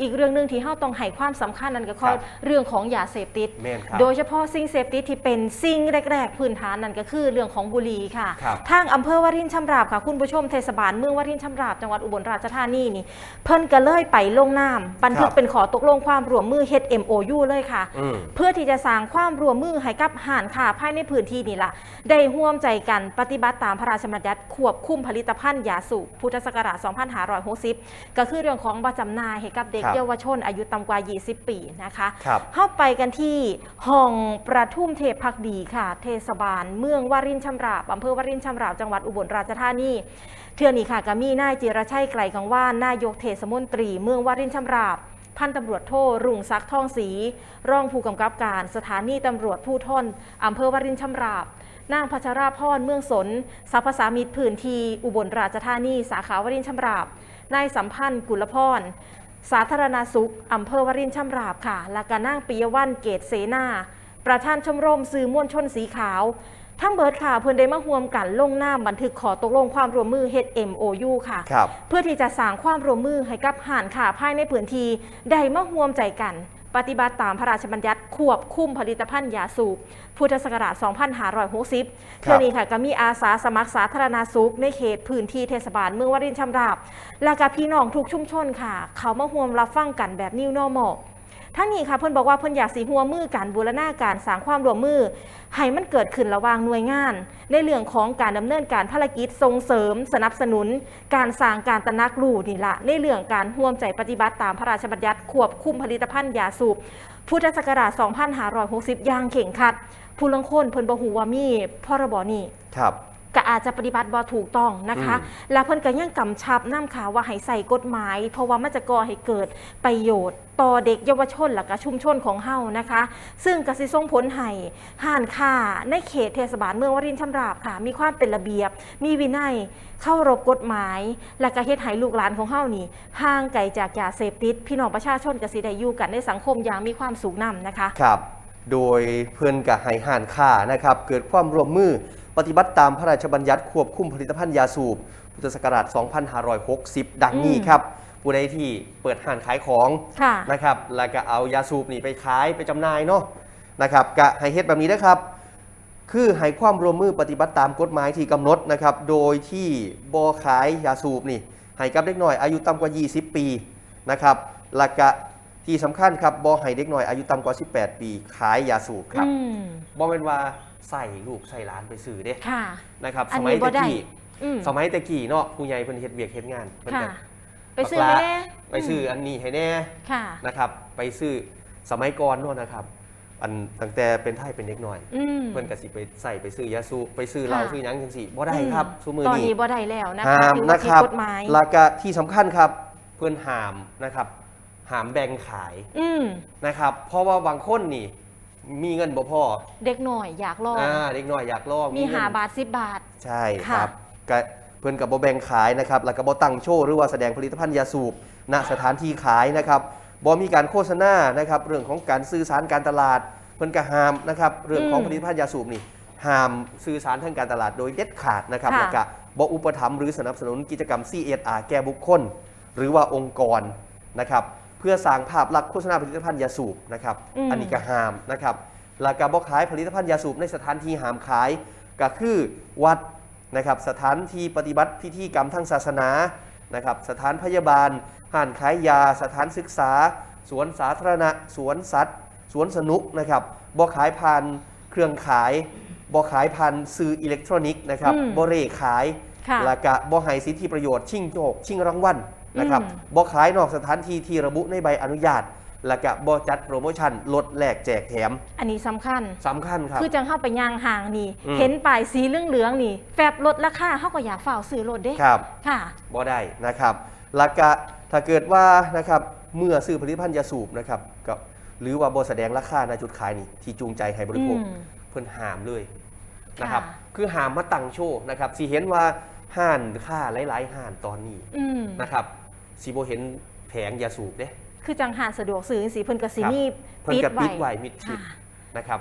อีกเรื่องหนึ่งที่เฮาต้องให้ความสำคัญนั่นก็คืครัอบเรื่องของยาเสพติด แม่นครับโดยเฉพาะสิ่งเสพติดที่เป็นสิ่งแรก ๆ พื้นฐานนั่นก็คือเรื่องของบุหรี่ค่ะ ครับทางอำเภอวารินชำราบค่ะ คุณผู้ชมเทศบาลเมืองวารินชำราบจังหวัดอุบลราชธานีนี่เพิ่นก็เลยไปลงนามบันทึกครับเป็นขอตกลงความร่วมมือ HMOU เลยค่ะ อืม เพื่อที่จะสร้างความร่วมมือให้กับห่านค่ะภายในพื้นที่นี่ล่ะ ได้ร่วมใจกันปฏิบัติตามพระราชบัญญัติควบคุมผลิตภัณฑ์ยาสูบพุทธศักราช 2560 ก็คือเรื่องของบจำหน่ายให้กับเด็กครับเยาวชนอายุต่ำกว่า 20 ปีนะคะครับเข้าไปกันที่ห้องประทุมเทพพักดีค่ะ เทศบาล เมืองวารินชำราบอำเภอวารินชำราบจังหวัดอุบลราชธานีเทือนี้ค่ะก็มีนายจิรชัยไกลกังว่านนายกเทศมนตรี เมืองวารินชำราบพันตำรวจโทรุ่งซักดิ์ทองศรีรองผู้กำกับการสถานีตำรวจผู้ทนอำเภอวารินชำราบนางพัชราพรเมืองสนสรรพสามิตพื้นที่อุบลราชธานี สาขาวารินชำราบ นายสัมพันธ์กุลพร สาธารณสุขอำเภอวารินชำราบค่ะ และก็นางปิยวันเกตเสนา ประธานชมรมสื่อมวลชนสีขาว ทั้งเบิร์ดค่ะเพื่อนได้มาห่วมกันลงนามบันทึกขอตกลงความร่วมมือ HMOU ค่ะ ครับ เพื่อที่จะสร้างความร่วมมือให้กับห่านค่ะภายในพื้นที่ได้มาห่วมใจกัน ปฏิบัติตามพระราชบัญญัติควบคุมผลิตภัณฑ์ยาสูบพุทธศักราช 2560เทื่อนี้ค่ะก็มีอาสาสมัครสาธารณสุขในเขตพื้นที่เทศบาลเมืองวารินชำราบ และกับพี่น้องทุกชุมชนค่ะ เขามาห่วมรับฟังกันแบบนิวนอมอ ทั้งนี้ค่ะเพิ่นบอกว่าเพิ่นอยากสีหัวมือการบูรณาการสร้างความร่วมมือให้มันเกิดขึ้นระหว่างหน่วยงาน ในเรื่องของการดำเนินการภารกิจส่งเสริม สนับสนุน การสร้างการตระหนักรู้นี่ละในเรื่องการร่วมใจปฏิบัติตามพระราชบัญญัติควบคุมผลิตภัณฑ์ยาสูบพุทธศักราช 2560 อย่างเข่งคัด ผู้ลังคนเพิ่นบ่ฮู้ว่ามีพรบนี้ครับ ก็อาจจะปฏิบัติบ่ถูกต้องนะคะอืมและเพิ่นก็ยังกำชับน้ำข่าวว่าให้ใส่กฎหมาย เพราะว่ามันจะก่อให้เกิดประโยชน์ ต่อเด็กเยาวชนและก็ชุมชนของเฮานะคะ ซึ่งกสิส่งผลให้ห่านค่าในเขตเทศบาลเมืองวรินทร์ชำราบค่ะ มีความเป็นระเบียบ มีวินัยเข้ารบกฎหมาย และก็เฮ็ดให้ลูกหลานของเฮานี่ห่างไกลจากยาเสพติด พี่น้องประชาชนก็สิได้อยู่กันในสังคมอย่างมีความสุขนำนะคะ ครับ โดยเพื่อนกับไฮห่านค่านะครับ เกิดความร่วมมือ ปฏิบัติตามพระราชบัญญัติควบคุมผลิตภัณฑ์ยาสูบ พุทธศักราช 2560 ดังนี้อืมครับ ผู้ใดที่เปิดห้านขายของค่ะนะครับ แล้วก็เอายาสูบนี่ไปขายไปจำหน่ายเนาะนะครับกะให้เฮ็ดแบบนี้นะครับ คือให้ความร่วมมือปฏิบัติตามกฎหมายที่กำหนดนะครับ โดยที่บอขายยาสูบนี่ให้กับเด็กน้อยอายุต่ำกว่า 20 ปีนะครับแล้วก็ที่สำคัญครับบอให้เด็กน้อยอายุต่ำกว่า 18 ปี ขายยาสูบครับอืมบอเป็นว่า ใส่ลูกใส่หลานไปสื่อเด้ค่ะ นะครับอัสนมัยนี้บ่ตะได้ กี้อืมสมัยตะกี้เนาะผู้ใหญ่เพิ่นเฮ็ดเวียกเฮ็ดงานเพิ่นค่ะก็ไปซื้อไหมแน่ไปซื้ออันนี้ให้แน่ค่ะ นะครับ ไปซื้อสมัยก่อนเนาะนะครับ อันตั้งแต่เป็นไทยเป็นเด็กน้อย อืม เพิ่นก็สิไปใส่ไปซื้อยาสูบไปซื้อเหล้าค่ะ ซื้อหยังจังซี่บ่ได้ครับซุมือตอนนี้ นี้บ่ได้แล้วนะห้าคะมถือนะว่าคผิดรับกฎหมายแล้วก็ที่สำคัญครับ เพิ่นห้ามนะครับห้ามแบ่งขายอืม นะครับ เพราะว่าบางคนนี่ มีเงินบ่พอเด็กหน่อยอยากลองอ่าเด็กน้อยอยากลองมีเงินหาบาทสิบบาท ใช่คค่ะรับก็เพื่อนกับบ่แบ่งขายนะครับแล้วก็บ่ตั้งโชว์หรือว่าแสดงผลิตภัณฑ์ยาสูบณสถานที่ขายนะครับบ่มีการโฆษณานะครับเรื่องของการสื่อสารการตลาด เพิ่นก็ห้ามนะครับเรื่องของผลิตภัณฑ์ยาสูบนี่ห้ามสื่อสารทางการตลาดโดยเด็ดขาดนะครับค่ะ แล้วก็บ่อุปถัมภ์หรือสนับสนุนกิจกรรม CSR แก่บุคคล หรือว่าองค์กรนะครับเพื่อสร้างภาพลักษณ์โฆษณาผลิตภัณฑ์ยาสูบนะครับอืม อันนี้ก็ห้ามนะครับแล้วก็บ่ขายผลิตภัณฑ์ยาสูบในสถานที่ห้ามขายก็คือวัดนะครับสถานที่ปฏิบัติพิธีกรรมทางศาสนานะครับสถานพยาบาลห้านขายยา สถานศึกษา สวนสาธารณะ สวนสัตว์ สวนสนุกนะครับบ่ขายผ่านเครื่องขายบ่ขายผ่านสื่ออิเล็กทรอนิกส์นะครับอืมบ่เร่ขายค่ะ แล้วก็บ่ให้สิทธิประโยชน์ชิงโชคชิงรางวัล นะครับอืมบ่ขายนอกสถานที่ที่ระบุในใบอนุญาต แล้วก็บ่จัดโปรโมชั่นลดแลกแจกแถม อันนี้สำคัญ สำคัญครับ คือจังเข้าไปย่างห่างนี่ อืม เห็นป้ายสีเหลืองๆนี่ แฟบลดราคาเขาก็อยากฝ่าซื้อรถเด้ครับ ค่ะ บ่ได้นะครับแล้วก็ถ้าเกิดว่านะครับเมื่อซื้อผลิตภัณฑ์ยาสูบนะครับก็หรือว่าบ่แสดงราคาในจุดขายนี่ที่จูงใจให้บริโภคอืมเพิ่นห้ามเลยนะครับค่ะ คือห้ามมาตั้งโชว์นะครับสิเห็นว่าห้านค่าหลายๆห้านตอนนี้อืม นะครับ สิบ่เห็นแผงยาสูบเด้คือจังหารสะดวกซื้อสิเพิ่นก็สิครับมีเพิ่นก็ปิดไว้มิดชิดค่ะนะครับ